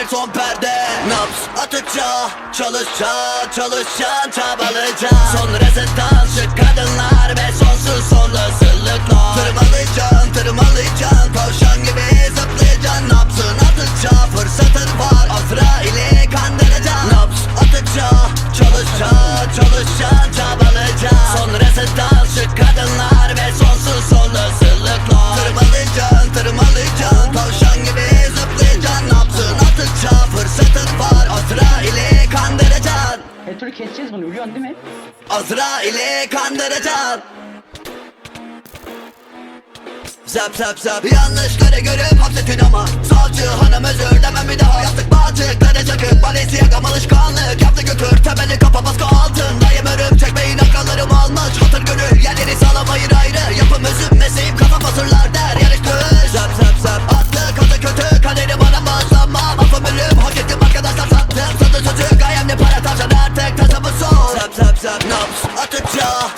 tek son perde? Naps atışça Çalışça Çalışan çabalıca Her türlü keseceğiz bunu biliyorsun değil mi? Azra ile kandıracağım. Zap zap zap Yanlışlara görüp hapsetin ama Savcı hanım özür demem bir daha olacak nabz Atacağım